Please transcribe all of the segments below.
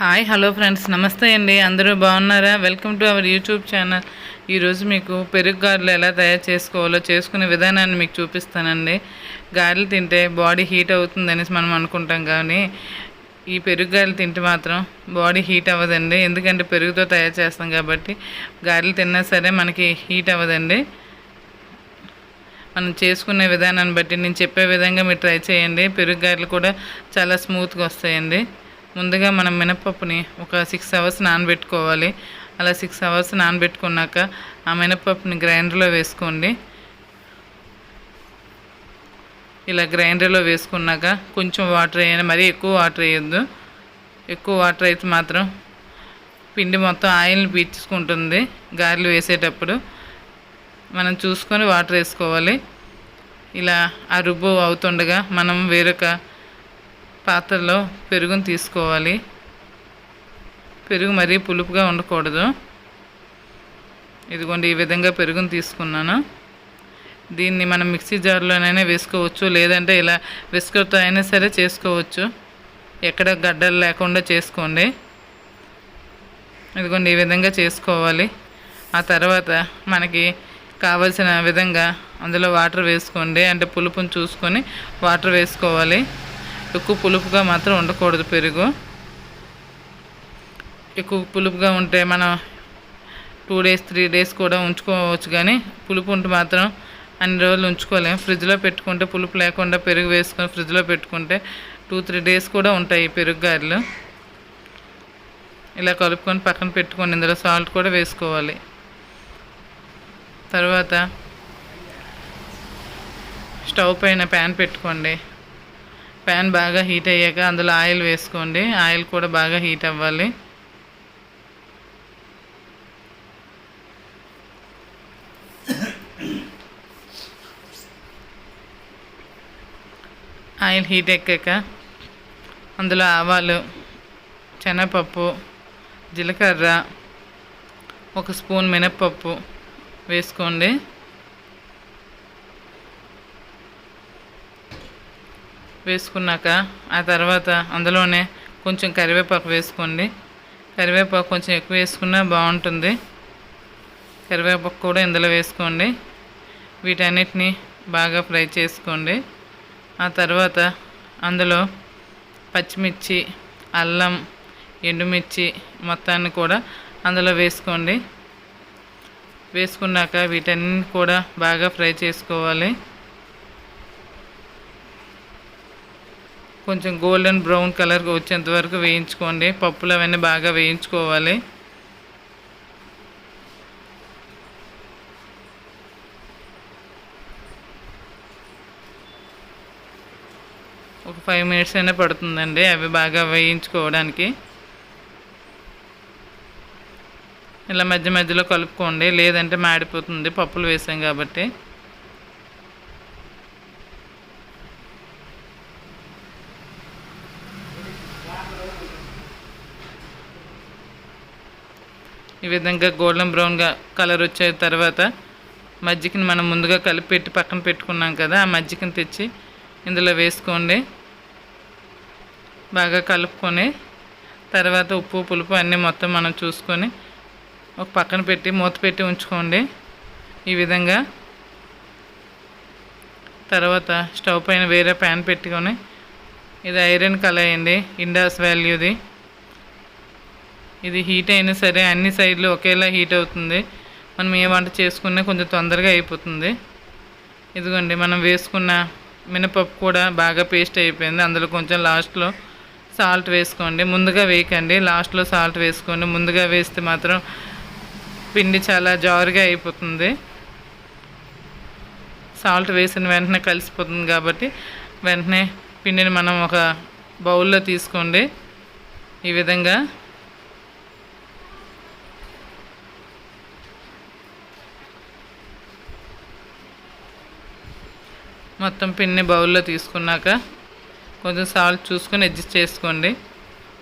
Hi hello friends. నమస్తే అండి. అందరూ బాగున్నారా? Welcome to our YouTube channel. ఈరోజు మీకు పెరుగు గారెలు ఎలా తయారు చేసుకోవాలో చేసుకునే విధానాన్ని మీకు చూపిస్తానండి. గారెలు తింటే బాడీ హీట్ అవుతుందనేసి మనం అనుకుంటాం కానీ ఈ పెరుగు గారెలు తింటే మాత్రం బాడీ హీట్ అవ్వదండి. ఎందుకంటే పెరుగుతో తయారు చేస్తాం కాబట్టి గారెలు తిన్నా సరే మనకి హీట్ అవ్వదండి. మనం చేసుకునే విధానాన్ని బట్టి నేను చెప్పే విధంగా మీరు ట్రై చేయండి. పెరుగు గారెలు కూడా చాలా స్మూత్గా వస్తాయండి. ముందుగా మనం మినపప్పుని ఒక సిక్స్ అవర్స్ నానబెట్టుకోవాలి. అలా సిక్స్ అవర్స్ నానబెట్టుకున్నాక ఆ మినపప్పుని గ్రైండర్లో వేసుకోండి. ఇలా గ్రైండర్లో వేసుకున్నాక కొంచెం వాటర్ వేయాలి మరీ ఎక్కువ వాటర్ వేయొద్దు. ఎక్కువ వాటర్ అయితే మాత్రం పిండి మొత్తం ఆయిల్ని పీల్చుకుంటుంది గారెలు వేసేటప్పుడు. మనం చూసుకొని వాటర్ వేసుకోవాలి. ఇలా ఆ రుబ్బు అవుతుండగా మనం వేరొక పాత్రలో పెరుగును తీసుకోవాలి. పెరుగు మరీ పులుపుగా ఉండకూడదు. ఇదిగోండి ఈ విధంగా పెరుగుని తీసుకున్నాను. దీన్ని మనం మిక్సీ జార్లోనైనా వేసుకోవచ్చు లేదంటే ఇలా విస్కర్తో అయినా సరే చేసుకోవచ్చు. ఎక్కడ గడ్డలు లేకుండా చేసుకోండి. ఇదిగోండి ఈ విధంగా చేసుకోవాలి. ఆ తర్వాత మనకి కావలసిన విధంగా అందులో వాటర్ వేసుకోండి. అంటే పులుపుని చూసుకొని వాటర్ వేసుకోవాలి. ఎక్కువ పులుపుగా మాత్రం ఉండకూడదు పెరుగు. ఎక్కువ పులుపుగా ఉంటే మనం టూ డేస్ త్రీ డేస్ కూడా ఉంచుకోవచ్చు కానీ పులుపు ఉంటే మాత్రం అన్ని రోజులు ఉంచుకోలేము ఫ్రిడ్జ్లో పెట్టుకుంటే పులుపు లేకుండా పెరుగు వేసుకొని ఫ్రిడ్జ్లో పెట్టుకుంటే టూ త్రీ డేస్ కూడా ఉంటాయి పెరుగు గారెలు. ఇలా కలుపుకొని పక్కన పెట్టుకొని ఇందులో సాల్ట్ కూడా వేసుకోవాలి. తర్వాత స్టవ్ పైన ప్యాన్ పెట్టుకోండి. ప్యాన్ బాగా హీట్ అయ్యాక అందులో ఆయిల్ వేసుకోండి. ఆయిల్ కూడా బాగా హీట్ అవ్వాలి. ఆయిల్ హీట్ ఎక్కాక అందులో ఆవాలు శనగపప్పు జీలకర్ర ఒక స్పూన్ మినప్పప్పు వేసుకోండి. వేసుకున్నాక ఆ తర్వాత అందులోనే కొంచెం కరివేపాకు వేసుకోండి. కరివేపాకు కొంచెం ఎక్కువ వేసుకున్నా బాగుంటుంది. కరివేపాకు కూడా ఇందులో వేసుకోండి. వీటన్నిటిని బాగా ఫ్రై చేసుకోండి. ఆ తర్వాత అందులో పచ్చిమిర్చి అల్లం ఎండుమిర్చి మొత్తాన్ని కూడా అందులో వేసుకోండి. వేసుకున్నాక వీటన్ని కూడా బాగా ఫ్రై చేసుకోవాలి. కొంచెం గోల్డెన్ బ్రౌన్ కలర్ వచ్చేంత వరకు వేయించుకోండి. పప్పులు అవన్నీ బాగా వేయించుకోవాలి. ఒక ఫైవ్ మినిట్స్ అయినా పడుతుందండి అవి బాగా వేయించుకోవడానికి. ఇలా మధ్య మధ్యలో కలుపుకోండి. లేదంటే మాడిపోతుంది. పప్పులు వేసాం కాబట్టి. ఈ విధంగా గోల్డెన్ బ్రౌన్గా కలర్ వచ్చే తర్వాత మజ్జిగని మనం ముందుగా కలిపి పెట్టి పక్కన పెట్టుకున్నాం కదా ఆ మజ్జిగని తెచ్చి ఇందులో వేసుకోండి. బాగా కలుపుకొని తర్వాత ఉప్పు పులుపు అన్నీ మొత్తం మనం చూసుకొని ఒక పక్కన పెట్టి మూత పెట్టి ఉంచుకోండి. ఈ విధంగా తర్వాత స్టవ్ పైన వేరే ప్యాన్ పెట్టుకొని ఇది ఐరన్ కలయండి ఇండాస్ వాల్యూది. ఇది హీట్ అయినా సరే అన్ని సైడ్లు ఒకేలా హీట్ అవుతుంది. మనం ఏ వంట చేసుకున్నా కొంచెం తొందరగా అయిపోతుంది. ఇదిగోండి మనం వేసుకున్న మినపప్పు కూడా బాగా పేస్ట్ అయిపోయింది. అందులో కొంచెం లాస్ట్లో సాల్ట్ వేసుకోండి. ముందుగా వేయకండి. లాస్ట్లో సాల్ట్ వేసుకోండి. ముందుగా వేస్తే మాత్రం పిండి చాలా జారుగా అయిపోతుంది. సాల్ట్ వేసిన వెంటనే కలిసిపోతుంది కాబట్టి వెంటనే పిండిని మనం ఒక బౌల్లో తీసుకోండి. ఈ విధంగా మొత్తం పిండిని బౌల్లో తీసుకున్నాక కొంచెం సాల్ట్ చూసుకొని అడ్జస్ట్ చేసుకోండి.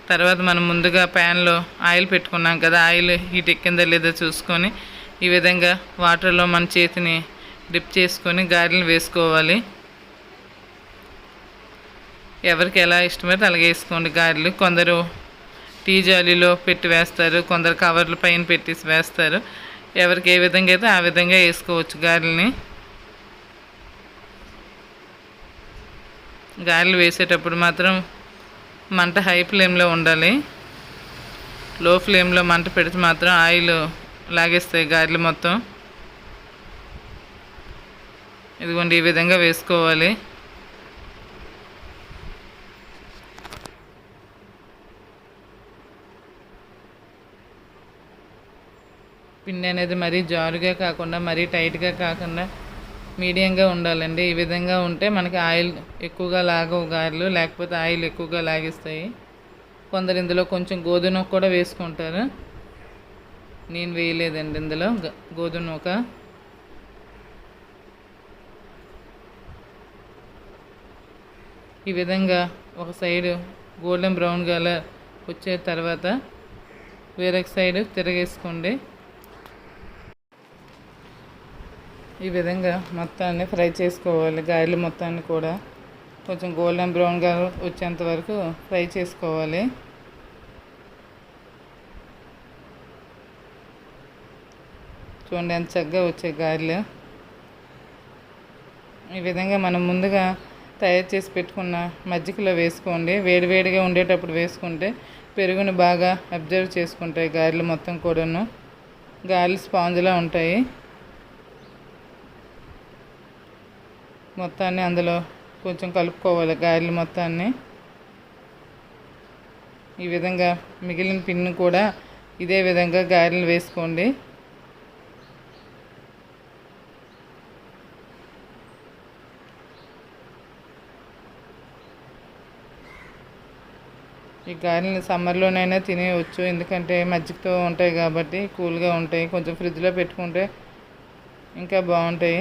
తర్వాత మనం ముందుగా ప్యాన్లో ఆయిల్ పెట్టుకున్నాం కదా ఆయిల్ హీట్ ఎక్కిందా లేదా చూసుకొని ఈ విధంగా వాటర్లో మన చేతిని డిప్ చేసుకొని గారెలు వేసుకోవాలి. ఎవరికి ఎలా ఇష్టమైతే అలాగే వేసుకోండి గారెలు. కొందరు టీ జాలీలో పెట్టి వేస్తారు కొందరు కవర్ల పైన పెట్టేసి వేస్తారు. ఎవరికి ఏ విధంగా అయితే ఆ విధంగా వేసుకోవచ్చు గారెల్ని. గారెలు వేసేటప్పుడు మాత్రం మంట హై ఫ్లేమ్లో ఉండాలి. లో ఫ్లేమ్లో మంట పెడితే మాత్రం ఆయిల్ లాగేస్తాయి గారెలు మొత్తం. ఇదిగోండి ఈ విధంగా వేసుకోవాలి. పిండి అనేది మరీ జారుగా కాకుండా మరీ టైట్గా కాకుండా మీడియంగా ఉండాలండి. ఈ విధంగా ఉంటే మనకి ఆయిల్ ఎక్కువగా లాగవు గారెలు లేకపోతే ఆయిల్ ఎక్కువగా లాగిస్తాయి. కొందరు ఇందులో కొంచెం గోధుమ కూడా వేసుకుంటారు. నేను వేయలేదండి ఇందులో గ- గోధుమ నూక. ఈ విధంగా ఒక సైడు గోల్డెన్ బ్రౌన్ కలర్ వచ్చే తర్వాత వేరొక సైడు తిరగేసుకోండి. ఈ విధంగా మొత్తాన్ని ఫ్రై చేసుకోవాలి. గాయలు మొత్తాన్ని కూడా కొంచెం గోల్డెన్ బ్రౌన్గా వచ్చేంత వరకు ఫ్రై చేసుకోవాలి. చూడండి ఎంత చక్కగా వచ్చే గారెలు. ఈ విధంగా మనం ముందుగా తయారు చేసి పెట్టుకున్న మజ్జిగలో వేసుకోండి. వేడివేడిగా ఉండేటప్పుడు వేసుకుంటే పెరుగును బాగా అబ్జర్వ్ చేసుకుంటాయి గారెలు మొత్తం కూడాను. గారెలు స్పాంజ్లా ఉంటాయి. మొత్తాన్ని అందులో కొంచెం కలుపుకోవాలి గారెలు మొత్తాన్ని. ఈ విధంగా మిగిలిన పిన్ను కూడా ఇదే విధంగా గారెలు వేసుకోండి. ఈ గారెలు సమ్మర్లోనైనా తినేయవచ్చు ఎందుకంటే మజ్జిగతో ఉంటాయి కాబట్టి కూల్గా ఉంటాయి. కొంచెం ఫ్రిడ్జ్లో పెట్టుకుంటే ఇంకా బాగుంటాయి.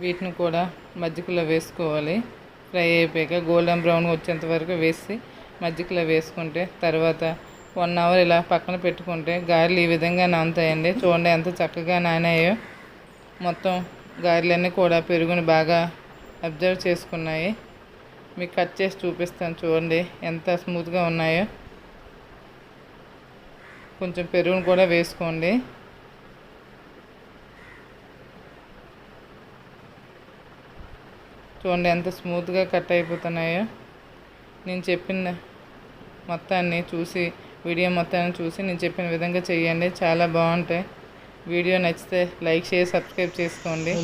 వీటిని కూడా మజ్జిగలో వేసుకోవాలి. ఫ్రై అయిపోయాక గోల్డెన్ బ్రౌన్ వచ్చేంత వరకు వేసి మజ్జిగలో వేసుకుంటే తర్వాత వన్ అవర్ ఇలా పక్కన పెట్టుకుంటే గారెలు ఈ విధంగా నానుతాయండి. చూడండి ఎంత చక్కగా నానాయో. మొత్తం గారెలన్నీ కూడా పెరుగుని బాగా అబ్జర్వ్ చేసుకున్నాయి. మీకు కట్ చేసి చూపిస్తాను చూడండి ఎంత స్మూత్గా ఉన్నాయో. కొంచెం పెరుగును కూడా వేసుకోండి. చూడండి ఎంత స్మూత్గా కట్ అయిపోతున్నాయో. నేను చెప్పిన మొత్తాన్ని చూసి వీడియో మొత్తాన్ని చూసి నేను చెప్పిన విధంగా చేయండి చాలా బాగుంటాయి. వీడియో నచ్చితే లైక్ చేసి సబ్స్క్రైబ్ చేసుకోండి.